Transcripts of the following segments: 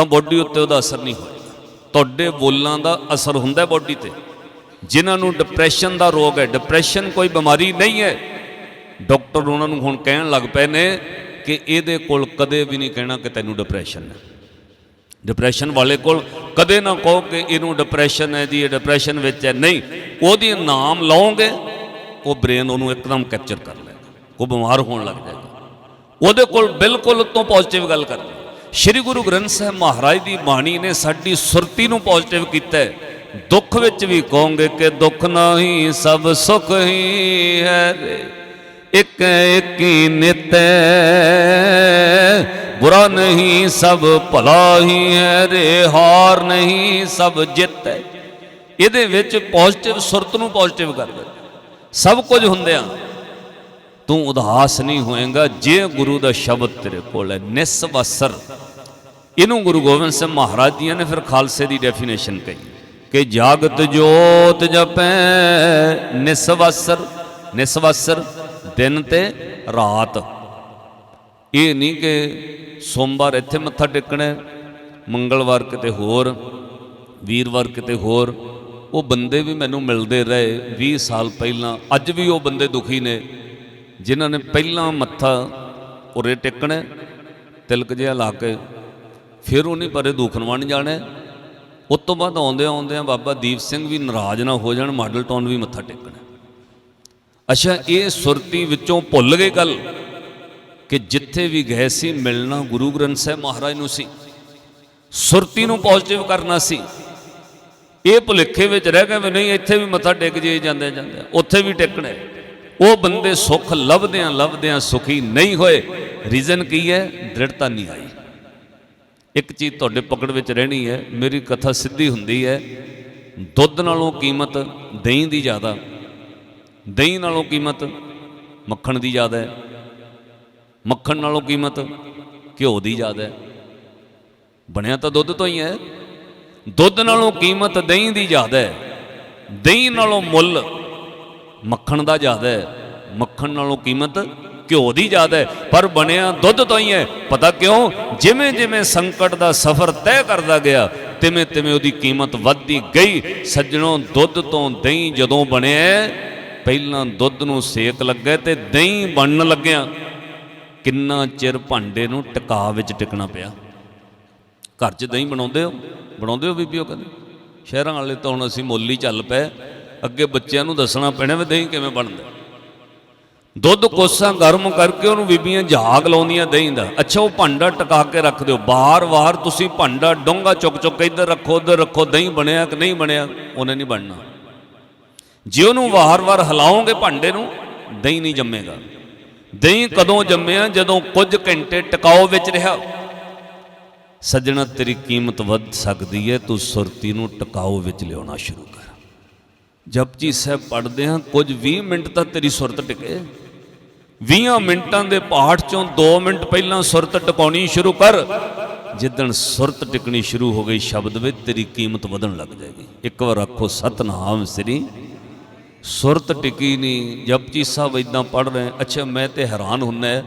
ਤਾਂ ਬੋਡੀ ਉੱਤੇ ਉਹਦਾ ਅਸਰ ਨਹੀਂ ਹੋਏਗਾ। ਤੁਹਾਡੇ ਬੋਲਾਂ ਦਾ ਅਸਰ ਹੁੰਦਾ ਬੋਡੀ ਤੇ। ਜਿਨ੍ਹਾਂ ਨੂੰ ਡਿਪਰੈਸ਼ਨ ਦਾ ਰੋਗ ਹੈ ਡਿਪਰੈਸ਼ਨ ਕੋਈ ਬਿਮਾਰੀ ਨਹੀਂ ਹੈ। ਡਾਕਟਰ ਉਹਨਾਂ ਨੂੰ ਹੁਣ ਕਹਿਣ ਲੱਗ ਪਏ ਨੇ ਕਿ ਇਹਦੇ ਕੋਲ ਕਦੇ ਵੀ ਨਹੀਂ ਕਹਿਣਾ ਕਿ ਤੈਨੂੰ ਡਿਪਰੈਸ਼ਨ ਹੈ। ਡਿਪਰੈਸ਼ਨ ਵਾਲੇ ਕੋਲ ਕਦੇ ਨਾ ਕਹੋ ਕਿ ਇਹਨੂੰ ਡਿਪਰੈਸ਼ਨ ਹੈ ਜੀ, ਇਹ ਡਿਪਰੈਸ਼ਨ ਵਿੱਚ ਹੈ। ਨਹੀਂ, ਉਹਦੀ ਨਾਮ ਲਾਓਗੇ, ਉਹ ਬ੍ਰੇਨ ਉਹਨੂੰ ਇੱਕਦਮ ਕੈਪਚਰ ਕਰ ਲਏਗਾ ਉਹ ਬਿਮਾਰ ਹੋਣ ਲੱਗ ਜਾਏਗਾ। ਉਹਦੇ ਕੋਲ ਬਿਲਕੁਲ ਤੋਂ ਪੋਜ਼ਿਟਿਵ ਗੱਲ ਕਰਨੀ ਸ਼੍ਰੀ ਗੁਰੂ ਗ੍ਰੰਥ ਸਾਹਿਬ ਮਹਾਰਾਜ ਦੀ ਬਾਣੀ ਨੇ ਸਾਡੀ ਸੁਰਤੀ ਨੂੰ ਪੋਜ਼ਿਟਿਵ ਕੀਤਾ ਹੈ। ਦੁੱਖ ਵਿੱਚ ਵੀ ਕਹੋਗੇ ਕਿ ਦੁੱਖ ਨਹੀਂ, ਸਭ ਸੁਖ ਹੀ ਹੈ ਇੱਕ ਇੱਕ ਨਿਤ ਬੁਰਾ ਨਹੀਂ, ਸਭ ਭਲਾ ਹੀ ਹੈ ਰੇ। ਹਾਰ ਨਹੀਂ, ਸਭ ਜਿੱਤ ਹੈ। ਇਹਦੇ ਵਿੱਚ ਪੋਜ਼ਿਟਿਵ ਸੁਰਤ ਨੂੰ ਪੋਜ਼ਿਟਿਵ ਕਰ ਦੇ ਸਭ ਕੁਝ ਹੁੰਦਿਆਂ ਤੂੰ ਉਦਾਸ ਨਹੀਂ ਹੋਏਗਾ, ਜੇ ਗੁਰੂ ਦਾ ਸ਼ਬਦ ਤੇਰੇ ਕੋਲ ਹੈ ਨਿਸਵਸਰ ਇਹਨੂੰ ਗੁਰੂ ਗੋਬਿੰਦ ਸਿੰਘ ਮਹਾਰਾਜ ਜੀ ਨੇ ਫਿਰ ਖਾਲਸੇ ਦੀ ਡੈਫੀਨੇਸ਼ਨ ਕਹੀ ਕਿ ਜਾਗਤ ਜੋਤ ਜਪੈ ਨਿਸਵਸਰ ਨਿਸਵਸਰ ਦਿਨ ਤੇ ਰਾਤ। ਇਹ ਨਹੀਂ ਕਿ ਸੋਮਵਾਰ ਇੱਥੇ ਮੱਥਾ ਟੇਕਣਾ ਮੰਗਲਵਾਰ ਕਿਤੇ ਹੋਰ, ਵੀਰਵਾਰ ਕਿਤੇ ਹੋਰ। ਉਹ ਬੰਦੇ ਵੀ ਮੈਨੂੰ ਮਿਲਦੇ ਰਹੇ 20 ਸਾਲ ਪਹਿਲਾਂ, ਅੱਜ ਵੀ ਉਹ ਬੰਦੇ ਦੁਖੀ ਨੇ। ਜਿਨ੍ਹਾਂ ਨੇ ਪਹਿਲਾਂ ਮੱਥਾ ਉਰੇ ਟੇਕਣਾ, ਤਿਲਕ ਜਿਹਾ ਲਾ ਕੇ ਫਿਰ ਉਹਨੇ ਪਰੇ ਦੂਖਨਵਾਨ ਜਾਣਾ। ਹੈ। ਉਸ ਤੋਂ ਬਾਅਦ ਆਉਂਦੇ ਆਉਂਦੇ ਬਾਬਾ ਦੀਪ ਸਿੰਘ ਵੀ ਨਾਰਾਜ਼ ਨਾ ਹੋ ਜਾਣ, ਮਾਡਲ ਟਾਊਨ ਵੀ ਮੱਥਾ ਟੇਕਣਾ। ਅੱਛਾ, ਇਹ ਸੁਰਤੀ ਵਿੱਚੋਂ ਭੁੱਲ ਗਏ ਗੱਲ ਕਿ ਜਿੱਥੇ ਵੀ ਗਏ ਸੀ, ਮਿਲਣਾ ਗੁਰੂ ਗ੍ਰੰਥ ਸਾਹਿਬ ਮਹਾਰਾਜ ਨੂੰ ਸੀ। ਸੁਰਤੀ ਨੂੰ ਪੋਜ਼ਿਟਿਵ ਕਰਨਾ ਸੀ। ਇਹ ਭੁਲੇਖੇ ਵਿੱਚ ਰਹਿ ਗਏ ਵੀ ਨਹੀਂ, ਇੱਥੇ ਵੀ ਮੱਥਾ ਟੇਕ ਜੇ ਜਾਂਦੇ ਜਾਂਦੇ ਉੱਥੇ ਵੀ ਟੇਕਣਾ। ਉਹ ਬੰਦੇ ਸੁੱਖ ਲੱਭਦਿਆਂ ਲੱਭਦਿਆਂ ਸੁਖੀ ਨਹੀਂ ਹੋਏ। ਰੀਜ਼ਨ ਕੀ ਹੈ? ਦ੍ਰਿੜਤਾ ਨਹੀਂ ਆਈ। ਇੱਕ ਚੀਜ਼ ਤੁਹਾਡੇ ਪਕੜ ਵਿੱਚ ਰਹਿਣੀ ਹੈ, ਮੇਰੀ ਕਥਾ ਸਿੱਧੀ ਹੁੰਦੀ ਹੈ, ਦੁੱਧ ਨਾਲੋਂ ਕੀਮਤ ਦਹੀਂ ਦੀ ਜ਼ਿਆਦਾ, ਦਹੀਂ ਨਾਲੋਂ ਕੀਮਤ ਮੱਖਣ ਦੀ ਜ਼ਿਆਦਾ ਹੈ, ਮੱਖਣ ਨਾਲੋਂ ਕੀਮਤ ਘਿਓ ਦੀ ਜ਼ਿਆਦਾ ਹੈ। ਬਣਿਆ ਤਾਂ ਦੁੱਧ ਤੋਂ ਹੀ ਹੈ। ਦੁੱਧ ਨਾਲੋਂ ਕੀਮਤ ਦਹੀਂ ਦੀ ਜ਼ਿਆਦਾ ਹੈ। ਦਹੀਂ ਨਾਲੋਂ ਮੁੱਲ ਮੱਖਣ ਦਾ ਜ਼ਿਆਦਾ ਹੈ। ਮੱਖਣ ਨਾਲੋਂ ਕੀਮਤ ਘਿਓ ਦੀ ਜ਼ਿਆਦਾ ਹੈ। ਪਰ ਬਣਿਆ ਦੁੱਧ ਤੋਂ ਹੀ ਹੈ। ਪਤਾ ਕਿਉਂ? ਜਿਵੇਂ ਜਿਵੇਂ ਸੰਕਟ ਦਾ ਸਫ਼ਰ ਤੈਅ ਕਰਦਾ ਗਿਆ, ਤਿਵੇਂ ਤਿਵੇਂ ਉਹਦੀ ਕੀਮਤ ਵੱਧਦੀ ਗਈ। ਸੱਜਣੋਂ, ਦੁੱਧ ਤੋਂ ਦਹੀਂ ਜਦੋਂ ਬਣਿਆ, ਪਹਿਲਾਂ ਦੁੱਧ ਨੂੰ ਸੇਕ ਲੱਗਾ ਤੇ ਦਹੀਂ ਬਣਨ ਲੱਗਿਆ। ਕਿੰਨਾ ਚਿਰ ਭਾਂਡੇ ਨੂੰ ਟਿਕਾ ਵਿੱਚ ਟਿਕਣਾ ਪਿਆ? ਘਰ 'ਚ ਦਹੀਂ ਬਣਾਉਂਦੇ ਹੋ? ਬਣਾਉਂਦੇ ਹੋ ਬੀਬੀਓ ਕਹਿੰਦੇ? ਸ਼ਹਿਰਾਂ ਵਾਲੇ ਤਾਂ ਹੁਣ ਅਸੀਂ ਮੁੱਲ ਹੀ ਚੱਲ ਪਏ। ਅੱਗੇ ਬੱਚਿਆਂ ਨੂੰ ਦੱਸਣਾ ਪੈਣਾ ਵੀ ਦਹੀਂ ਕਿਵੇਂ ਬਣਦਾ। ਦੁੱਧ ਕੋਸਾਂ ਗਰਮ ਕਰਕੇ ਉਹਨੂੰ ਬੀਬੀਆਂ ਝਾਗ ਲਾਉਂਦੀਆਂ ਦਹੀਂ ਦਾ। ਅੱਛਾ, ਉਹ ਭਾਂਡਾ ਟਕਾ ਕੇ ਰੱਖ ਦਿਓ। ਬਾਰ-ਬਾਰ ਤੁਸੀਂ ਭਾਂਡਾ ਡੋਂਗਾ ਚੁੱਕ ਚੁੱਕ ਕੇ ਇੱਧਰ ਰੱਖੋ, ਉੱਧਰ ਰੱਖੋ, ਦਹੀਂ ਬਣਿਆ ਕਿ ਨਹੀਂ ਬਣਿਆ, ਉਹਨੇ ਨਹੀਂ ਬਣਨਾ। ਜੇ ਉਹਨੂੰ ਵਾਰ-ਵਾਰ ਹਿਲਾਓਗੇ ਭਾਂਡੇ ਨੂੰ, ਦਹੀਂ ਨਹੀਂ ਜੰਮੇਗਾ। ਦਹੀਂ ਕਦੋਂ ਜੰਮਿਆ? ਜਦੋਂ ਕੁਝ ਘੰਟੇ ਟਿਕਾਓ ਵਿੱਚ ਰਿਹਾ। ਸੱਜਣਾ, ਤੇਰੀ ਕੀਮਤ ਵੱਧ ਸਕਦੀ ਹੈ ਤੂੰ ਸੁਰਤੀ ਨੂੰ ਟਿਕਾਓ ਵਿੱਚ ਲਿਆਉਣਾ ਸ਼ੁਰੂ ਕਰ। ਜਪਜੀ ਸਾਹਿਬ ਪੜ੍ਹਦੇ ਹਾਂ ਕੁਝ 20 ਮਿੰਟ ਤਾਂ ਤੇਰੀ ਸੁਰਤ ਟਿਕੇ। 20 ਮਿੰਟਾਂ ਦੇ ਪਾਠ ਚੋਂ 2 ਮਿੰਟ ਪਹਿਲਾਂ ਸੁਰਤ ਟਿਕਾਉਣੀ ਸ਼ੁਰੂ ਕਰ। ਜਿੱਦਣ ਸੁਰਤ ਟਿਕਣੀ ਸ਼ੁਰੂ ਹੋ ਗਈ ਸ਼ਬਦ ਵਿੱਚ ਤੇਰੀ ਕੀਮਤ ਵਧਣ ਲੱਗ ਜਾਏਗੀ। ਇੱਕ ਵਾਰ ਆਖੋ ਸਤਨਾਮ ਸ੍ਰੀ। ਸੁਰਤ ਟਿਕੀ ਨਹੀਂ। ਜਪਜੀ ਸਾਹਿਬ ਇਦਾਂ ਪੜ ਰਹੇ ਅੱਛਾ ਮੈਂ ਤੇ ਹੈਰਾਨ ਹੁੰਨਾ ਹੈ,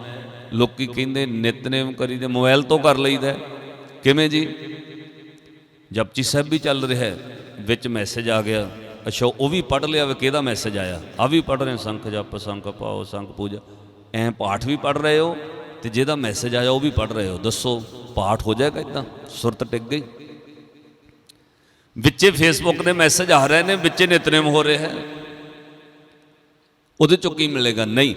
ਲੋਕੀ ਕਹਿੰਦੇ ਨਿਤਨੇਮ ਕਰੀਦੇ ਮੋਬਾਈਲ ਤੋਂ ਕਰ ਲਈਦਾ ਕਿਵੇਂ ਜੀ? ਜਪਜੀ ਸਾਹਿਬ ਵੀ ਚੱਲ ਰਿਹਾ ਵਿੱਚ ਮੈਸੇਜ ਆ ਗਿਆ। ਅੱਛਾ, ਉਹ ਵੀ ਪੜ ਲਿਆ ਵੇ ਕਿਹਦਾ ਮੈਸੇਜ ਆਇਆ? ਆ ਵੀ ਪੜ ਰਹੇ ਸੰਖ ਜਪ, ਸੰਖ ਪਾਓ, ਸੰਖ ਪੂਜਾ। ਐ ਪਾਠ ਵੀ ਪੜ ਰਹੇ ਹੋ ਤੇ ਜਿਹਦਾ ਮੈਸੇਜ ਆਇਆ ਉਹ ਵੀ ਪੜ ਰਹੇ ਹੋ। ਦੱਸੋ, ਪਾਠ ਹੋ ਜਾਏਗਾ ਇਦਾਂ? ਸੁਰਤ ਟਿਕ ਗਈ? ਵਿੱਚੇ ਫੇਸਬੁੱਕ ਦੇ ਮੈਸੇਜ ਆ ਰਹੇ ਨੇ, ਵਿੱਚੇ ਨਿਤਨੇਮ ਹੋ ਰਿਹਾ ਹੈ। ਉਹਦੇ ਚੋਂ ਕੀ ਮਿਲੇਗਾ? ਨਹੀਂ।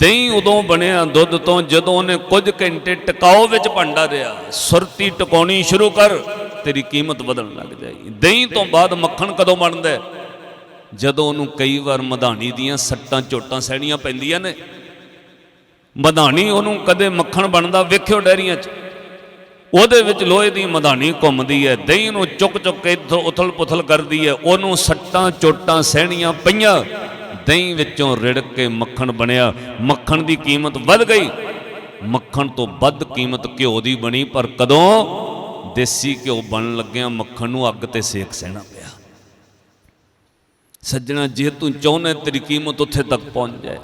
ਦਹੀਂ ਉਦੋਂ ਬਣਿਆ ਦੁੱਧ ਤੋਂ ਜਦੋਂ ਉਹਨੇ ਕੁਝ ਘੰਟੇ ਟਿਕਾਓ ਵਿੱਚ ਭਾਂਡਾ ਰਿਹਾ ਸੁਰਤੀ ਟਿਕਾਉਣੀ ਸ਼ੁਰੂ ਕਰ, ਤੇਰੀ ਕੀਮਤ ਵਧਣ ਲੱਗ ਜਾਏਗੀ। ਦਹੀਂ ਤੋਂ ਬਾਅਦ ਮੱਖਣ ਕਦੋਂ ਬਣਦਾ ਹੈ? ਜਦੋਂ ਉਹਨੂੰ ਕਈ ਵਾਰ ਮਧਾਣੀ ਦੀਆਂ ਸੱਟਾਂ ਚੋਟਾਂ ਸਹਿਣੀਆਂ ਪੈਂਦੀਆਂ ਨੇ, ਮਧਾਣੀ ਉਹਨੂੰ ਕਦੇ ਮੱਖਣ ਬਣਦਾ ਵੇਖਿਓ ਡੈਰੀਆਂ 'ਚ। ਉਹਦੇ ਵਿੱਚ ਲੋਹੇ ਦੀ ਮਧਾਣੀ ਘੁੰਮਦੀ ਹੈ, ਦਹੀਂ ਨੂੰ ਚੁੱਕ ਚੁੱਕ ਕੇ ਉਥਲ ਪੁਥਲ ਕਰਦੀ ਹੈ, ਉਹਨੂੰ ਸੱਟਾਂ ਚੋਟਾਂ ਸਹਿਣੀਆਂ ਪਈਆਂ। ਦਹੀਂ ਵਿੱਚੋਂ ਰਿੜਕ ਕੇ ਮੱਖਣ ਬਣਿਆ, ਮੱਖਣ ਦੀ ਕੀਮਤ ਵੱਧ ਗਈ। ਮੱਖਣ ਤੋਂ ਵੱਧ ਕੀਮਤ ਘਿਓ ਦੀ ਬਣੀ, ਪਰ ਕਦੋਂ? ਦੇਸੀ ਘਿਓ ਬਣਨ ਲੱਗਿਆ ਮੱਖਣ ਨੂੰ ਅੱਗ ਤੇ ਸੇਕ ਸਹਿਣਾ ਸੱਜਣਾ ਜੇ ਤੂੰ ਚਾਹੁੰਦਾ ਤੇਰੀ ਕੀਮਤ ਉੱਥੇ ਤੱਕ ਪਹੁੰਚ ਜਾਏ,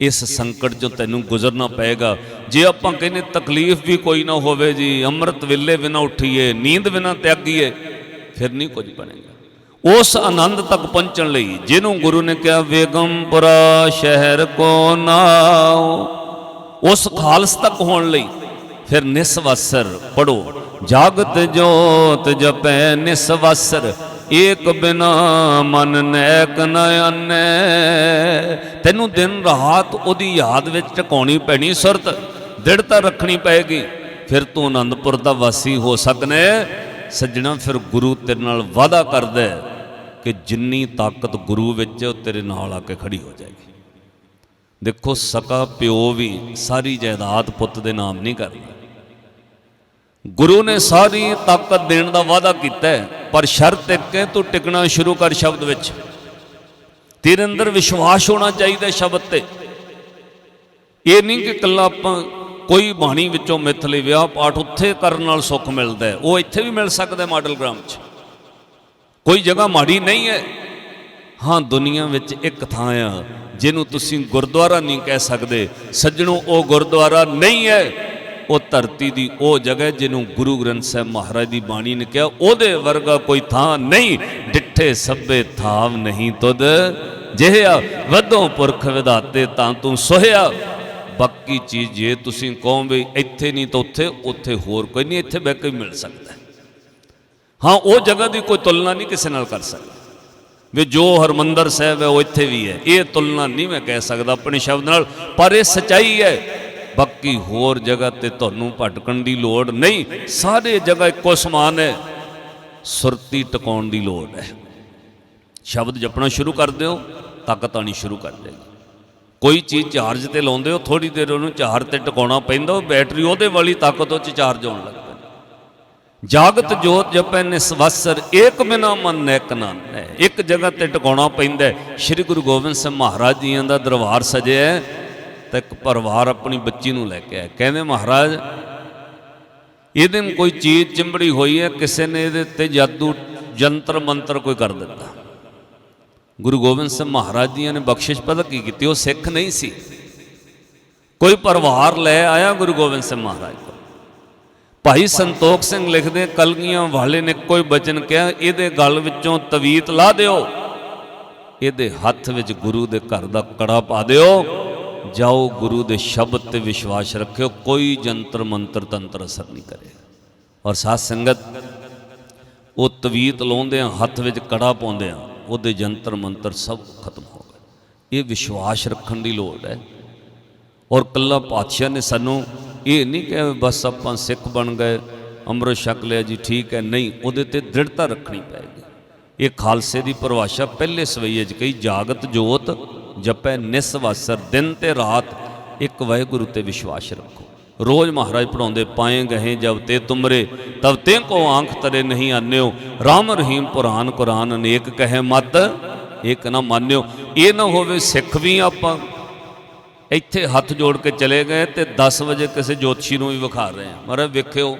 ਇਸ ਸੰਕਟ ਚੋਂ ਤੈਨੂੰ ਗੁਜ਼ਰਨਾ ਪਏਗਾ। ਜੇ ਆਪਾਂ ਕਹਿੰਦੇ ਤਕਲੀਫ ਵੀ ਕੋਈ ਨਾ ਹੋਵੇ ਜੀ, ਅੰਮ੍ਰਿਤ ਵੇਲੇ ਬਿਨਾ ਉੱਠੀਏ, ਨੀਂਦ ਬਿਨਾ ਤਿਆਗੀਏ, ਫਿਰ ਨਹੀਂ ਕੁਝ ਬਣੇਗਾ। ਉਸ ਆਨੰਦ ਤੱਕ ਪਹੁੰਚਣ ਲਈ ਜਿਹਨੂੰ ਗੁਰੂ ਨੇ ਕਿਹਾ ਵੇਗਮਪੁਰਾ ਸ਼ਹਿਰ ਕੋ ਨਾਓ ਉਸ ਖਾਲਸ ਤੱਕ ਹੋਣ ਲਈ ਫਿਰ ਨਿਸਵਸਰ ਪੜੋ ਜਾਗਤ ਜੋਤ ਜਪੈ ਨਿਸਵਸਰ। ਏਕ ਬਿਨਾ ਮਨ ਨੈਕ ਨ ਆਨੈ ਤੈਨੂੰ ਦਿਨ ਰਾਤ ਉਹਦੀ ਯਾਦ ਵਿੱਚ ਟਿਕਾਉਣੀ ਪੈਣੀ, ਸੁਰਤ ਦ੍ਰਿੜਤਾ ਰੱਖਣੀ ਪਏਗੀ। ਫਿਰ ਤੂੰ ਆਨੰਦਪੁਰ ਦਾ ਵਾਸੀ ਹੋ ਸਕਣਾ ਸੱਜਣਾ ਫਿਰ ਗੁਰੂ ਤੇਰੇ ਨਾਲ ਵਾਅਦਾ ਕਰਦਾ ਹੈ ਕਿ ਜਿੰਨੀ ਤਾਕਤ ਗੁਰੂ ਵਿੱਚ ਉਹ ਤੇਰੇ ਨਾਲ ਆ ਕੇ ਖੜੀ ਹੋ ਜਾਏਗੀ। ਦੇਖੋ ਸਕਾ ਪਿਓ ਵੀ ਸਾਰੀ ਜਾਇਦਾਦ ਪੁੱਤ ਦੇ ਨਾਮ ਨਹੀਂ ਕਰਦਾ। ਗੁਰੂ ਨੇ ਸਾਰੀ ਤਾਕਤ ਦੇਣ ਦਾ ਵਾਅਦਾ ਕੀਤਾ ਹੈ, ਪਰ ਸ਼ਰਤ ਇੱਕ ਹੈ, ਤੂੰ ਟਿਕਣਾ ਸ਼ੁਰੂ ਕਰ ਸ਼ਬਦ ਵਿੱਚ। ਤੇਰੇ ਅੰਦਰ ਵਿਸ਼ਵਾਸ ਹੋਣਾ ਚਾਹੀਦਾ ਸ਼ਬਦ ਤੇ। ਇਹ ਨਹੀਂ ਕਿ ਇਕੱਲਾ ਆਪਾਂ ਕੋਈ ਬਾਣੀ ਵਿੱਚੋਂ ਮਿੱਥ ਲਈ ਵਿਆਹ ਪਾਠ ਉੱਥੇ ਕਰਨ ਨਾਲ ਸੁੱਖ ਮਿਲਦਾ ਉਹ ਇੱਥੇ ਵੀ ਮਿਲ ਸਕਦਾ ਮਾਡਲ ਗ੍ਰਾਮ 'ਚ। ਕੋਈ ਜਗ੍ਹਾ ਮਾੜੀ ਨਹੀਂ ਹੈ। ਹਾਂ, ਦੁਨੀਆ ਵਿੱਚ ਇੱਕ ਥਾਂ ਆ, ਜਿਹਨੂੰ ਤੁਸੀਂ ਗੁਰਦੁਆਰਾ ਨਹੀਂ ਕਹਿ ਸਕਦੇ। ਸੱਜਣੋ, ਉਹ ਗੁਰਦੁਆਰਾ ਨਹੀਂ ਹੈ। ਉਹ ਧਰਤੀ ਦੀ ਉਹ ਜਗ੍ਹਾ ਜਿਹਨੂੰ ਗੁਰੂ ਗ੍ਰੰਥ ਸਾਹਿਬ ਮਹਾਰਾਜ ਦੀ ਬਾਣੀ ਨੇ ਕਿਹਾ, ਉਹਦੇ ਵਰਗਾ ਕੋਈ ਥਾਂ ਨਹੀਂ, ਡਿੱਠੇ ਸਭੇ ਥਾਵ ਨਹੀਂ ਤੁਧ। ਜਿਹਿਆ ਵਧੋਂ ਪੁਰਖ ਵਿਧਾਤੇ ਤਾਂ ਤੂੰ ਸੋਹਿਆ ਬਾਕੀ ਚੀਜ਼ ਜੇ ਤੁਸੀਂ ਕਹੋ ਵੀ ਇੱਥੇ ਨਹੀਂ ਤਾਂ ਉੱਥੇ ਉੱਥੇ ਹੋਰ ਕੋਈ ਨਹੀਂ, ਇੱਥੇ ਬਹਿ ਕੇ ਮਿਲ ਸਕਦਾ। ਹਾਂ, ਉਹ ਜਗ੍ਹਾ ਦੀ ਕੋਈ ਤੁਲਨਾ ਨਹੀਂ ਕਿਸੇ ਨਾਲ ਕਰ ਸਕਦਾ। ਵੀ ਜੋ ਹਰਮੰਦਰ ਸਾਹਿਬ ਹੈ, ਉਹ ਇੱਥੇ ਵੀ ਹੈ। ਇਹ ਤੁਲਨਾ ਨਹੀਂ ਮੈਂ ਕਹਿ ਸਕਦਾ ਆਪਣੇ ਸ਼ਬਦ ਨਾਲ, ਪਰ ਇਹ ਸਚਾਈ ਹੈ। ਬਾਕੀ ਹੋਰ ਜਗ੍ਹਾ ਤੇ ਤੁਹਾਨੂੰ ਭਟਕਣ ਦੀ ਲੋੜ ਨਹੀਂ। ਸਾਰੇ ਜਗ੍ਹਾ ਇੱਕੋ ਸਮਾਨ ਹੈ। ਸੁਰਤੀ ਟਿਕਾਉਣ ਦੀ ਲੋੜ ਹੈ। ਸ਼ਬਦ ਜਪਣਾ ਸ਼ੁਰੂ ਕਰ ਦਿਓ ਤਾਕਤ ਆਣੀ ਸ਼ੁਰੂ ਕਰ ਦੇਗੀ ਕੋਈ ਚੀਜ਼ ਚਾਰਜ ਤੇ ਲਾਉਂਦੇ ਹੋ ਥੋੜੀ ਦੇਰ ਉਹਨੂੰ ਚਾਰਜ ਤੇ ਟਿਕਾਉਣਾ ਪੈਂਦਾ ਉਹ ਬੈਟਰੀ ਉਹਦੇ ਵਾਲੀ ਤਾਕਤ ਉਹ ਚ ਚਾਰਜ ਹੋਣ ਲੱਗ ਪੈਂਦੀ। ਜਾਗਤ ਜੋਤ ਜਪੈ ਨਿਸਵਸਰ ਏਕ ਬਿਨਾ ਮਨ ਨੈਕ ਨਾਨੈ ਇੱਕ ਜਗ੍ਹਾ ਤੇ ਟਿਕਾਉਣਾ ਪੈਂਦਾ ਸ੍ਰੀ ਗੁਰੂ ਗੋਬਿੰਦ ਸਿੰਘ ਮਹਾਰਾਜ ਜੀਆਂ ਦਾ ਦਰਬਾਰ ਸਜਿਆ ਹੈ, ਤਾਂ ਇੱਕ ਪਰਿਵਾਰ ਆਪਣੀ ਬੱਚੀ ਨੂੰ ਲੈ ਕੇ ਆਇਆ। ਕਹਿੰਦੇ, ਮਹਾਰਾਜ, ਇਹਦੇ ਨੂੰ ਕੋਈ ਚੀਜ਼ ਚਿੰਬੜੀ ਹੋਈ ਹੈ, ਕਿਸੇ ਨੇ ਇਹਦੇ ਤੇ ਜਾਦੂ ਜੰਤਰ ਮੰਤਰ ਕੋਈ ਕਰ ਦਿੱਤਾ? ਗੁਰੂ ਗੋਬਿੰਦ ਸਿੰਘ ਮਹਾਰਾਜ ਜੀਆਂ ਨੇ ਬਖਸ਼ਿਸ਼ ਪਤਾ ਕੀ ਕੀਤੀ? ਉਹ ਸਿੱਖ ਨਹੀਂ ਸੀ। ਕੋਈ ਪਰਿਵਾਰ ਲੈ ਆਇਆ ਗੁਰੂ ਗੋਬਿੰਦ ਸਿੰਘ ਮਹਾਰਾਜ ਕੋਲ। ਭਾਈ ਸੰਤੋਖ ਸਿੰਘ ਲਿਖਦੇ, ਕਲਗੀਆਂ ਵਾਲੇ ਨੇ ਕੋਈ ਬਚਨ ਕਿਹਾ, ਇਹਦੇ ਗਲ ਵਿੱਚੋਂ ਤਵੀਤ ਲਾ ਦਿਓ, ਇਹਦੇ ਹੱਥ ਵਿੱਚ ਗੁਰੂ ਦੇ ਘਰ ਦਾ ਕੜਾ ਪਾ ਦਿਓ ਜਾਓ ਗੁਰੂ ਦੇ ਸ਼ਬਦ ਤੇ ਵਿਸ਼ਵਾਸ ਰੱਖਿਓ, ਕੋਈ ਜੰਤਰ ਮੰਤਰ ਤੰਤਰ ਅਸਰ ਨਹੀਂ ਕਰੇ। ਔਰ ਸਾਧ ਸੰਗਤ, ਉਹ ਤਵੀਤ ਲਾਉਂਦੇ ਆ ਹੱਥ ਵਿੱਚ ਕੜਾ ਪਾਉਂਦੇ ਆ ਉਹਦੇ ਜੰਤਰ ਮੰਤਰ ਸਭ ਖਤਮ ਹੋ ਗਏ। ਇਹ ਵਿਸ਼ਵਾਸ ਰੱਖਣ ਦੀ ਲੋੜ ਹੈ। ਔਰ ਕੱਲਾ ਪਾਤਸ਼ਾਹ ਨੇ ਸਾਨੂੰ ਇਹ ਨਹੀਂ ਕਿ ਬਸ ਆਪਾਂ ਸਿੱਖ ਬਣ ਗਏ, ਅੰਮ੍ਰਿਤ ਛਕ ਲਿਆ ਜੀ, ਠੀਕ ਹੈ, ਨਹੀਂ, ਉਹਦੇ ਤੇ ਦ੍ਰਿੜਤਾ ਰੱਖਣੀ ਪਏਗੀ ਇਹ ਖਾਲਸੇ ਦੀ ਪਰਿਭਾਸ਼ਾ ਪਹਿਲੇ ਸਵਈਏ 'ਚ ਕਹੀ, ਜਾਗਤ ਜੋਤ ਜਪੈ ਨਿਸਵਾਸਰ ਦਿਨ ਤੇ ਰਾਤ ਇੱਕ ਵਾਹਿਗੁਰੂ ਤੇ ਵਿਸ਼ਵਾਸ ਰੱਖੋ। ਰੋਜ਼ ਮਹਾਰਾਜ ਪੜਾਉਂਦੇ ਪਾਏ ਗਏ ਜਬ ਤੇ ਤੁਮਰੇ, ਤਬ ਤੇ ਕੋ ਆਂਖ ਤਰੇ ਨਹੀਂ ਆਨਿਓ। ਰਾਮ ਰਹੀਮ ਪੁਰਾਨ ਕੁਰਾਨ ਅਨੇਕ ਕਹੇ ਮਤ ਇੱਕ ਨਾ ਮੰਨਿਓ। ਇਹ ਨਾ ਹੋਵੇ ਸਿੱਖ ਵੀ ਆਪਾਂ। ਇੱਥੇ ਹੱਥ ਜੋੜ ਕੇ ਚਲੇ ਗਏ ਤੇ 10 ਵਜੇ ਕਿਸੇ ਜੋਤਸ਼ੀ ਨੂੰ ਵੀ ਵਿਖਾ ਰਹੇ ਆ ਮਹਾਰਾਜ, ਵੇਖਿਓ,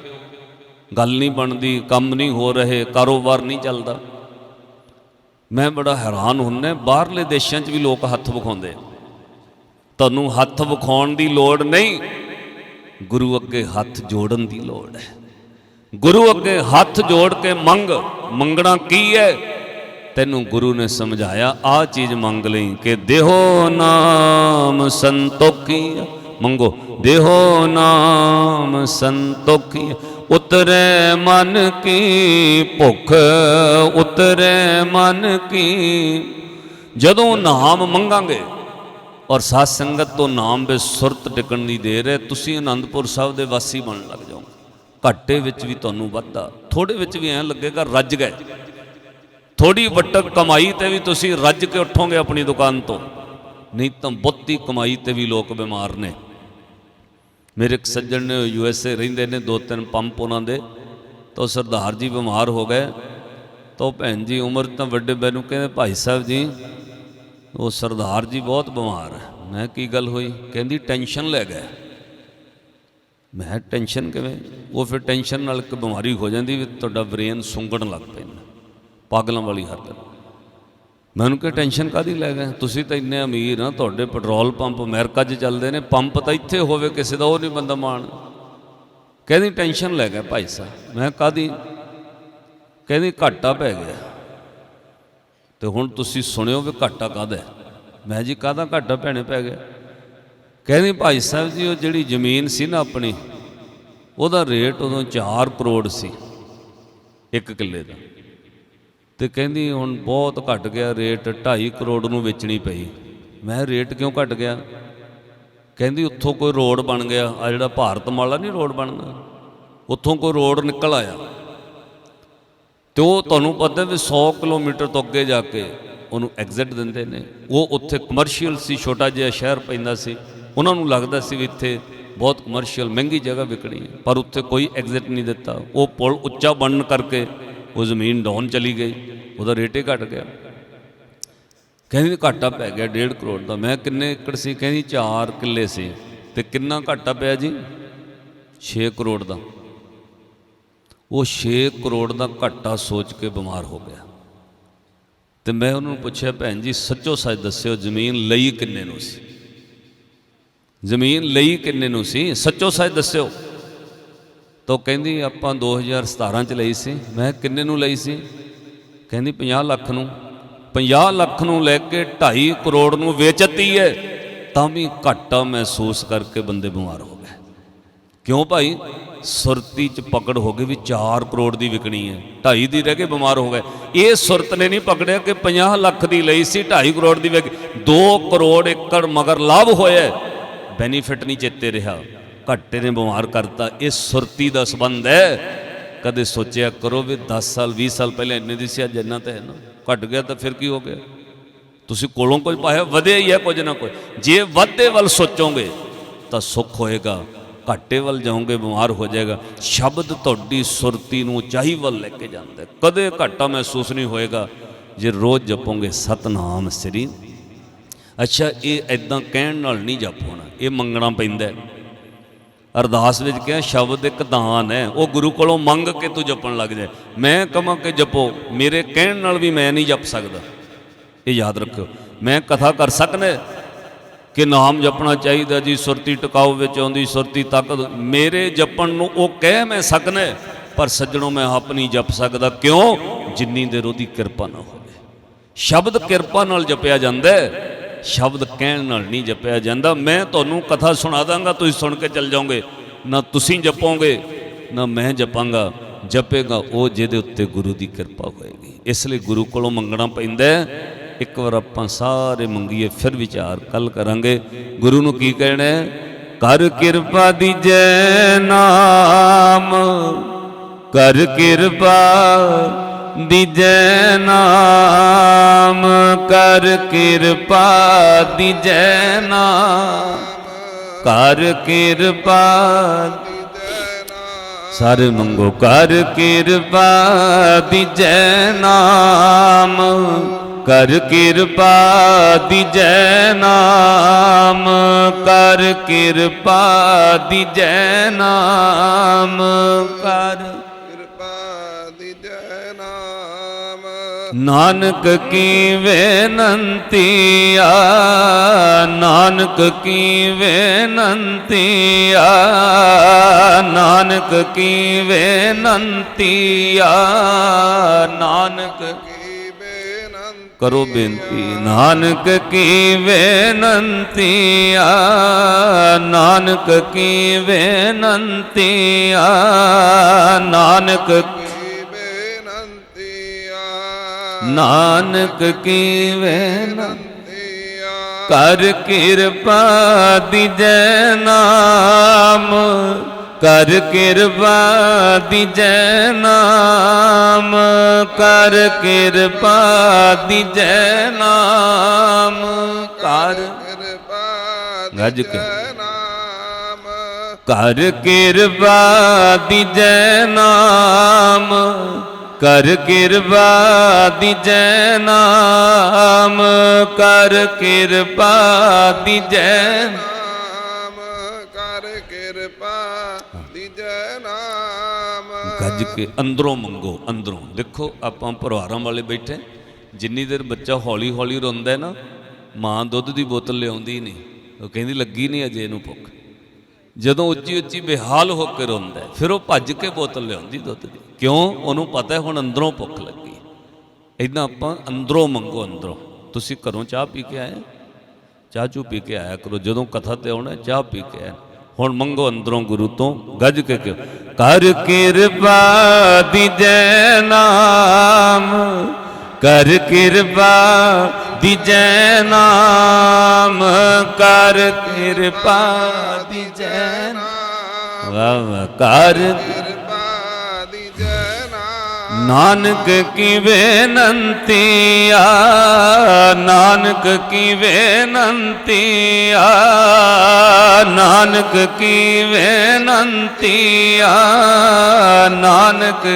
ਗੱਲ ਨਹੀਂ ਬਣਦੀ, ਕੰਮ ਨਹੀਂ ਹੋ ਰਹੇ, ਕਾਰੋਬਾਰ ਨਹੀਂ ਚੱਲਦਾ। ਮੈਂ ਬੜਾ ਹੈਰਾਨ ਹੁੰਨਾ, ਬਾਹਰਲੇ ਦੇਸ਼ਾਂ 'ਚ ਵੀ ਲੋਕ ਹੱਥ ਵਿਖਾਉਂਦੇ ਤੁਹਾਨੂੰ ਹੱਥ ਵਿਖਾਉਣ ਦੀ ਲੋੜ ਨਹੀਂ। ਗੁਰੂ ਅੱਗੇ ਹੱਥ ਜੋੜਨ ਦੀ ਲੋੜ ਹੈ। ਗੁਰੂ ਅੱਗੇ ਹੱਥ ਜੋੜ ਕੇ ਮੰਗ, ਮੰਗਣਾ ਕੀ ਹੈ? ਤੈਨੂੰ ਗੁਰੂ ਨੇ ਸਮਝਾਇਆ, ਆ ਚੀਜ਼ ਮੰਗ ਲਈ ਕਿ ਦੇਹੋ ਨਾਮ ਸੰਤੋਖੀ ਮੰਗੋ, ਦੇਹੋ ਨਾਮ ਸੰਤੋਖੀ ਉਤਰੇ ਮਨ ਕੀ ਭੁੱਖ, ਉਤਰੇ ਮਨ ਕੀ। ਜਦੋਂ ਨਾਮ ਮੰਗਾਂਗੇ ਔਰ ਸਾਧ ਸੰਗਤ ਤੋਂ ਨਾਮ ਵਿੱਚ ਸੁਰਤ ਟਿਕਣ ਦੀ ਦੇਰ ਹੈ, ਤੁਸੀਂ ਆਨੰਦਪੁਰ ਸਾਹਿਬ ਦੇ ਵਾਸੀ ਬਣਨ ਲੱਗ ਜਾਓਗੇ। ਘਾਟੇ ਵਿੱਚ ਵੀ ਤੁਹਾਨੂੰ ਵੱਧਾ ਥੋੜੇ ਵਿੱਚ ਵੀ ਐਂ ਲੱਗੇਗਾ ਰੱਜ ਗਏ। ਥੋੜੀ ਵੱਟਕ ਕਮਾਈ ਤੇ ਵੀ ਤੁਸੀਂ ਰੱਜ ਕੇ ਉੱਠੋਗੇ ਆਪਣੀ ਦੁਕਾਨ ਤੋਂ। ਨਹੀਂ ਤਾਂ ਬਹੁਤੀ ਕਮਾਈ ਤੇ ਵੀ ਲੋਕ ਬਿਮਾਰ ਨੇ। ਮੇਰੇ ਇੱਕ ਸੱਜਣ ਨੇ ਯੂ ਐਸ ਏ ਰਹਿੰਦੇ ਨੇ, ਦੋ ਤਿੰਨ ਪੰਪ ਉਹਨਾਂ ਦੇ। ਤਾਂ ਉਹ ਸਰਦਾਰ ਜੀ ਬਿਮਾਰ ਹੋ ਗਏ। ਤਾਂ ਉਹ ਭੈਣ ਜੀ ਉਮਰ ਤਾਂ ਵੱਡੇ ਬੈ ਨੂੰ ਕਹਿੰਦੇ, ਭਾਈ ਸਾਹਿਬ ਜੀ, ਉਹ ਸਰਦਾਰ ਜੀ ਬਹੁਤ ਬਿਮਾਰ ਹੈ। ਮੈਂ ਕੀ ਗੱਲ ਹੋਈ? ਕਹਿੰਦੀ, ਟੈਨਸ਼ਨ ਲੈ ਗਏ। ਮੈਂ ਟੈਨਸ਼ਨ ਕਿਵੇਂ? ਉਹ ਫਿਰ ਟੈਨਸ਼ਨ ਨਾਲ ਇੱਕ ਬਿਮਾਰੀ ਹੋ ਜਾਂਦੀ ਵੀ ਤੁਹਾਡਾ ਬ੍ਰੇਨ ਸੁੰਗਣ ਲੱਗ ਪੈਂਦਾ। ਪਾਗਲਾਂ ਵਾਲੀ ਹਰਕਤ। ਮੈਨੂੰ ਕਿ ਕਿਹਾ ਟੈਨਸ਼ਨ ਕਾਦੀ ਲੈ ਗਏ? ਤੁਸੀਂ ਤਾਂ ਇੰਨੇ ਅਮੀਰ ਆ, ਤੁਹਾਡੇ ਪੈਟਰੋਲ ਪੰਪ ਅਮਰੀਕਾ 'ਚ ਚੱਲਦੇ ਨੇ, ਪੰਪ ਤਾਂ ਇੱਥੇ ਹੋਵੇ, ਕਿਸੇ ਦਾ ਉਹ ਨਹੀਂ ਬੰਦਾ ਮਾਣ। ਕਹਿੰਦੀ ਟੈਨਸ਼ਨ ਲੈ ਗਿਆ ਭਾਈ ਸਾਹਿਬ। ਮੈਂ ਕਾਦੀ ਕਹਿੰਦੀ? ਘਾਟਾ ਪੈ ਗਿਆ। ਤੇ ਹੁਣ ਤੁਸੀਂ ਸੁਣਿਓ ਵੀ ਘਾਟਾ ਕਾਹਦਾ ਮੈਂ ਜੀ, ਕਾਹਦਾ ਘਾਟਾ ਭੈਣੇ ਪੈ ਗਿਆ? ਕਹਿੰਦੀ, ਭਾਈ ਸਾਹਿਬ ਜੀ, ਉਹ ਜਿਹੜੀ ਜ਼ਮੀਨ ਸੀ ਨਾ ਆਪਣੀ, ਉਹਦਾ ਰੇਟ ਉਦੋਂ 4 ਕਰੋੜ ਸੀ, ਇੱਕ ਕਿੱਲੇ ਦਾ। ਤੇ ਕਹਿੰਦੀ ਹੁਣ ਬਹੁਤ ਘਟ ਗਿਆ, ਰੇਟ 2.5 ਕਰੋੜ ਨੂੰ ਵੇਚਣੀ ਪਈ। ਮੈਂ ਰੇਟ ਕਿਉਂ ਘਟ ਗਿਆ? ਕਹਿੰਦੀ ਉੱਥੋਂ ਕੋਈ ਰੋਡ ਬਣ ਗਿਆ। ਆ ਜਿਹੜਾ ਭਾਰਤਮਾਲਾ ਨਹੀਂ ਰੋਡ ਬਣਦਾ, ਉੱਥੋਂ ਕੋਈ ਰੋਡ ਨਿਕਲ ਆਇਆ। ਤੇ ਉਹ ਤੁਹਾਨੂੰ ਪਤਾ ਵੀ 100 ਕਿਲੋਮੀਟਰ ਤੋਂ ਅੱਗੇ ਜਾ ਕੇ ਉਹਨੂੰ ਐਗਜ਼ਿਟ ਦਿੰਦੇ ਨੇ। ਉਹ ਉੱਥੇ ਕਮਰਸ਼ੀਅਲ ਸੀ, ਛੋਟਾ ਜਿਹਾ ਸ਼ਹਿਰ ਪੈਂਦਾ ਸੀ। ਉਹਨਾਂ ਨੂੰ ਲੱਗਦਾ ਸੀ ਵੀ ਇੱਥੇ ਬਹੁਤ ਕਮਰਸ਼ੀਅਲ ਮਹਿੰਗੀ ਜਗ੍ਹਾ ਵਿਕਣੀ ਹੈ, ਪਰ ਉੱਥੇ ਕੋਈ ਐਗਜ਼ਿਟ ਨਹੀਂ ਦਿੱਤਾ। ਉਹ ਪੁਲ ਉੱਚਾ ਬਣਨ ਕਰਕੇ ਉਹ ਜ਼ਮੀਨ ਡਾਊਨ ਚਲੀ ਗਈ। ਉਹਦਾ ਰੇਟ ਹੀ ਘਟ ਗਿਆ। ਕਹਿੰਦੀ ਘਾਟਾ ਪੈ ਗਿਆ 1.5 ਕਰੋੜ ਦਾ। ਮੈਂ ਕਿੰਨੇ ਏਕੜ ਸੀ? ਕਹਿੰਦੀ 4 ਕਿੱਲੇ ਸੀ। ਤੇ ਕਿੰਨਾ ਘਾਟਾ ਪਿਆ ਜੀ? 6 ਕਰੋੜ ਦਾ। ਉਹ 6 ਕਰੋੜ ਦਾ ਘਾਟਾ ਸੋਚ ਕੇ ਬਿਮਾਰ ਹੋ ਗਿਆ। ਤੇ ਮੈਂ ਉਹਨਾਂ ਨੂੰ ਪੁੱਛਿਆ, ਭੈਣ ਜੀ, ਸੱਚੋ ਸੱਚ ਦੱਸਿਓ, ਜ਼ਮੀਨ ਲਈ ਕਿੰਨੇ ਨੂੰ ਸੀ? ਜ਼ਮੀਨ ਲਈ ਕਿੰਨੇ ਨੂੰ ਸੀ? ਸੱਚੋ ਸੱਚ ਦੱਸਿਓ। ਤਾਂ ਉਹ ਕਹਿੰਦੀ, ਆਪਾਂ 2017 ਚ ਲਈ ਸੀ। ਮੈਂ ਕਿੰਨੇ ਨੂੰ ਲਈ ਸੀ? ਕਹਿੰਦੀ 50 ਲੱਖ ਨੂੰ 50 ਲੱਖ ਨੂੰ ਲੈ ਕੇ 2.5 ਕਰੋੜ ਨੂੰ ਵੇਚਤੀ ਹੈ ਤਾਂ ਵੀ ਘਾਟਾ ਮਹਿਸੂਸ ਕਰਕੇ ਬੰਦੇ ਬਿਮਾਰ ਹੋ ਗਏ। ਕਿਉਂ ਭਾਈ? ਸੁਰਤੀ ਚ ਪਕੜ ਹੋ ਗਈ ਵੀ 4 ਕਰੋੜ ਦੀ ਵਿਕਣੀ ਹੈ 2.5 ਦੀ ਰਹਿ ਕੇ ਬਿਮਾਰ ਹੋ ਗਏ। ਇਹ ਸੁਰਤ ਨੇ ਨਹੀਂ ਪਕੜਿਆ ਕਿ 50 ਲੱਖ ਦੀ ਲਈ ਸੀ 2.5 ਕਰੋੜ ਦੀ ਵਿਕ 2 ਕਰੋੜ ਏਕੜ ਮਗਰ ਲਾਭ ਹੋਇਆ ਬੈਨੀਫਿਟ ਨਹੀਂ ਚੇਤੇ ਰਿਹਾ। ਘਾਟੇ ਨੇ ਬਿਮਾਰ ਕਰਤਾ। ਇਹ ਸੁਰਤੀ ਦਾ ਸੰਬੰਧ ਹੈ ਕਦੇ ਸੋਚਿਆ ਕਰੋ ਵੀ 10 ਸਾਲ 20 ਸਾਲ ਪਹਿਲਾਂ ਇੰਨੇ ਦੀ ਸੀ, ਅੱਜ ਇੰਨਾ ਤਾਂ ਹੈ ਨਾ। ਘਟ ਗਿਆ ਤਾਂ ਫਿਰ ਕੀ ਹੋ ਗਿਆ? ਤੁਸੀਂ ਕੋਲੋਂ ਕੁਝ ਪਾਇਆ, ਵਧਿਆ ਹੀ ਹੈ ਕੁਝ ਨਾ ਕੁਝ। ਜੇ ਵਾਧੇ ਵੱਲ ਸੋਚੋਗੇ, ਤਾਂ ਸੁੱਖ ਹੋਏਗਾ, ਘਾਟੇ ਵੱਲ ਜਾਓਗੇ, ਬਿਮਾਰ ਹੋ ਜਾਏਗਾ। ਸ਼ਬਦ ਤੁਹਾਡੀ ਸੁਰਤੀ ਨੂੰ ਉਚਾਈ ਵੱਲ ਲੈ ਕੇ ਜਾਂਦਾ ਕਦੇ ਘਾਟਾ ਮਹਿਸੂਸ ਨਹੀਂ ਹੋਏਗਾ, ਜੇ ਰੋਜ਼ ਜਪੋਗੇ, ਸਤਨਾਮ ਸ੍ਰੀ। ਅੱਛਾ, ਇਹ ਐਦਾਂ ਕਹਿਣ ਨਾਲ ਨਹੀਂ ਜਪ ਹੋਣਾ, ਇਹ ਮੰਗਣਾ ਪੈਂਦਾ ਅਰਦਾਸ ਵਿੱਚ ਕਿਹਾ, ਸ਼ਬਦ ਇੱਕ ਦਾਨ ਹੈ, ਉਹ ਗੁਰੂ ਕੋਲੋਂ ਮੰਗ ਕੇ ਤੂੰ ਜਪਣ ਲੱਗ ਜਾਏ। ਮੈਂ ਕਹਾਂ ਕਿ ਜਪੋ, ਮੇਰੇ ਕਹਿਣ ਨਾਲ ਵੀ ਮੈਂ ਨਹੀਂ ਜਪ ਸਕਦਾ। ਇਹ ਯਾਦ ਰੱਖਿਓ, ਮੈਂ ਕਥਾ ਕਰ ਸਕਨੇ ਕਿ ਨਾਮ ਜਪਣਾ ਚਾਹੀਦਾ ਜੀ, ਸੁਰਤੀ ਟਿਕਾਉ ਵਿੱਚ ਆਉਂਦੀ, ਸੁਰਤੀ ਤਾਕਤ ਮੇਰੇ ਜਪਣ ਨੂੰ ਉਹ ਕਹਿ ਮੈਂ ਸਕਨੇ ਪਰ ਸੱਜਣੋਂ ਮੈਂ ਆਪ ਨਹੀਂ ਜਪ ਸਕਦਾ। ਕਿਉਂ? ਜਿੰਨੀ ਦੇਰ ਉਹਦੀ ਕਿਰਪਾ ਨਾ ਹੋਵੇ। ਸ਼ਬਦ ਕਿਰਪਾ ਨਾਲ ਜਪਿਆ ਜਾਂਦਾ ਹੈ। ਸ਼ਬਦ ਕਹਿਣ ਨਾਲ ਨਹੀਂ ਜਪਿਆ ਜਾਂਦਾ। ਮੈਂ ਤੁਹਾਨੂੰ ਕਥਾ ਸੁਣਾ ਦਾਂਗਾ, ਤੁਸੀਂ ਸੁਣ ਕੇ ਚੱਲ ਜਾਓਗੇ। ਨਾ ਤੁਸੀਂ ਜਪੋਗੇ, ਨਾ ਮੈਂ ਜਪਾਂਗਾ। ਜਪੇਗਾ ਉਹ ਜਿਹਦੇ ਉੱਤੇ ਗੁਰੂ ਦੀ ਕਿਰਪਾ ਹੋਏਗੀ। ਇਸ ਲਈ ਗੁਰੂ ਕੋਲੋਂ ਮੰਗਣਾ ਪੈਂਦਾ ਇੱਕ ਵਾਰ ਆਪਾਂ ਸਾਰੇ ਮੰਗੀਏ, ਫਿਰ ਵਿਚਾਰ ਕੱਲ ਕਰਾਂਗੇ। ਗੁਰੂ ਨੂੰ ਕੀ ਕਹਿਣਾ ਕਰ ਕਿਰਪਾ ਦੀਜੈ ਨਾਮ, ਕਰ ਕਿਰਪਾ ਦੀਜੈ ਨਾਮ ਕਰ ਕਿਰਪਾ, ਦੀਜੈ ਨਾਮ ਕਰ ਕਿਰਪਾ, ਸਾਰੇ ਮੰਗੋ ਕਰ ਕਿਰਪਾ, ਦੀਜੈ ਨਾਮ ਕਰ ਕਿਰਪਾ, ਦੀਜੈ ਨਾਮ ਕਰ ਕਿਰਪਾ, ਦੀਜੈ ਨਾਮ ਕਰ ਨਾਨਕ ਕੀ ਬੇਨੰਤੀ ਨਾਨਕ ਕੀ ਬੇਨੰਤੀ ਨਾਨਕ ਕੀ ਬੇਨੰਤੀ ਨਾਨਕ ਕੀ ਬੇਨੰਤ ਕਰੋ ਬੇਨਤੀ, ਨਾਨਕ ਕੀ ਬੇਨੰਤੀ ਨਾਨਕ ਕੀ ਬੇਨੰਤੀ ਨਾਨਕ ਨਾਨਕ ਕੀ ਬੇਨੰਤੀ ਆ ਕਰ ਕਿਰਪਾ ਦੀਜੈ ਨਾਮ ਕਰ ਕਿਰਪਾ ਦੀਜੈ ਨਾਮ ਕਰ ਕਿਰਪਾ ਦੀਜੈ ਨਾਮ ਕਰ ਗੱਜ ਕੇ। ਕਰ ਕਿਰਪਾ ਦੀਜੈ ਨਾਮ ਕਰ ਕਿਰਪਾ ਦੀਜੈ ਨਾਮ, ਕਰ ਕਿਰਪਾ ਦੀਜੈ ਨਾਮ, ਕਰ ਕਿਰਪਾ ਦੀਜੈ ਨਾਮ। ਗੱਜ ਕੇ ਅੰਦਰੋਂ ਮੰਗੋ, ਅੰਦਰੋਂ। ਦੇਖੋ, ਆਪਾਂ ਪਰਿਵਾਰਾਂ ਵਾਲੇ ਬੈਠੇ ਜਿੰਨੀ ਦੇਰ ਬੱਚਾ ਹੌਲੀ ਹੌਲੀ ਰੋਂਦਾ ਹੈ ਨਾ, ਮਾਂ ਦੁੱਧ ਦੀ ਬੋਤਲ ਲਿਆਉਂਦੀ ਨਹੀਂ। ਉਹ ਕਹਿੰਦੀ, ਲੱਗੀ ਨਹੀਂ ਅਜੇ ਇਹਨੂੰ ਭੁੱਖ। ਜਦੋਂ ਉੱਚੀ ਉੱਚੀ ਬੇਹਾਲ ਹੋ ਕੇ ਰੋਂਦਾ ਫਿਰ ਉਹ ਭੱਜ ਕੇ ਬੋਤਲ ਲਿਆਉਂਦੀ ਦੁੱਧ ਦੀ। ਕਿਉਂ? ਉਹਨੂੰ ਪਤਾ ਹੁਣ ਅੰਦਰੋਂ ਭੁੱਖ ਲੱਗੀ ਇਦਾਂ ਆਪਾਂ ਅੰਦਰੋਂ ਮੰਗੋ, ਅੰਦਰੋਂ। ਤੁਸੀਂ ਘਰੋਂ ਚਾਹ ਪੀ ਕੇ ਆਏ? ਚਾਹ ਚੂ ਪੀ ਕੇ ਆਇਆ ਕਰੋ, ਜਦੋਂ ਕਥਾ ਤੇ ਆਉਣਾ ਚਾਹ ਪੀ ਕੇ ਆਇਆ। ਹੁਣ ਮੰਗੋ ਅੰਦਰੋਂ ਗੁਰੂ ਤੋਂ, ਗੱਜ ਕੇ ਕਿਉਂ? ਕਰ ਕਿਰਪਾ ਦੀਜੈ ਨਾਮ ਕਰ ਕਿਰਪਾ ਦੀਜੈ ਨਾਮ, ਕਰ ਕਿਰਪਾ ਦੀਜੈ ਨਾਮ। ਵਾਹ ਵਾਹ, ਕਰ। ਕਿਰਪਾ ਦੀਜੈ ਨਾਮ ਨਾਨਕ ਕੀ ਬੇਨੰਤੀ ਨਾਨਕ ਕੀ ਬੇਨੰਤੀ ਨਾਨਕ ਕੀ ਬੇਨੰਤੀ ਨਾਨਕ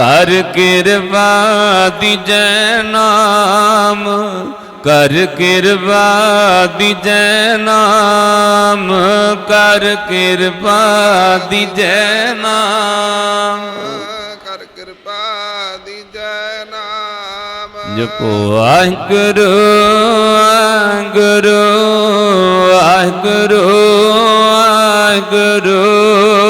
ਕਰ ਕਿਰਪਾ ਦੀਜੈ ਨਾਮ ਕਰ ਕਿਰਪਾ ਦੀਜੈ ਨਾਮ ਕਰ ਕਿਰਪਾ ਦੀਜੈ ਨਾਮ। ਕਰ ਕਿਰਪਾ ਦੀਜੈ ਨਾਮ। ਜਪੋ ਵਾਹਿਗੁਰੂ ਵਾਹਿਗੁਰੂ ਵਾਹਿਗੁਰੂ ਵਾਹਿਗੁਰੂ।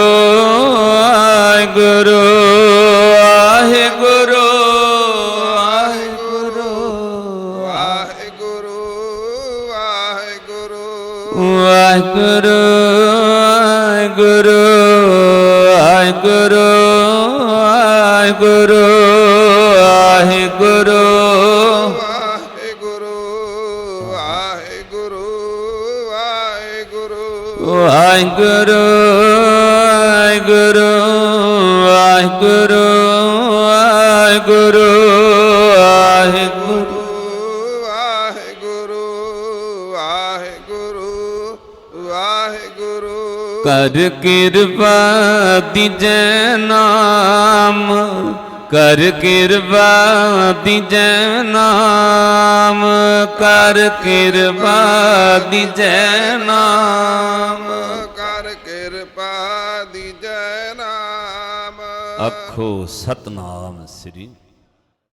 ਵਾਹਿਗੁਰੂ ਵਾਹਿਗੁਰੂ ਵਾਹਿਗੁਰੂ। ਕਰ ਕਿਰਪਾ ਦੀਜੈ ਨਾਮ ਕਰ ਕਿਰਪਾ ਦੀਜੈ ਨਾਮ ਕਰ ਕਿਰਪਾ ਦੀਜੈ ਨਾਮ। ਆਖੋ ਸਤਨਾਮ ਸ੍ਰੀ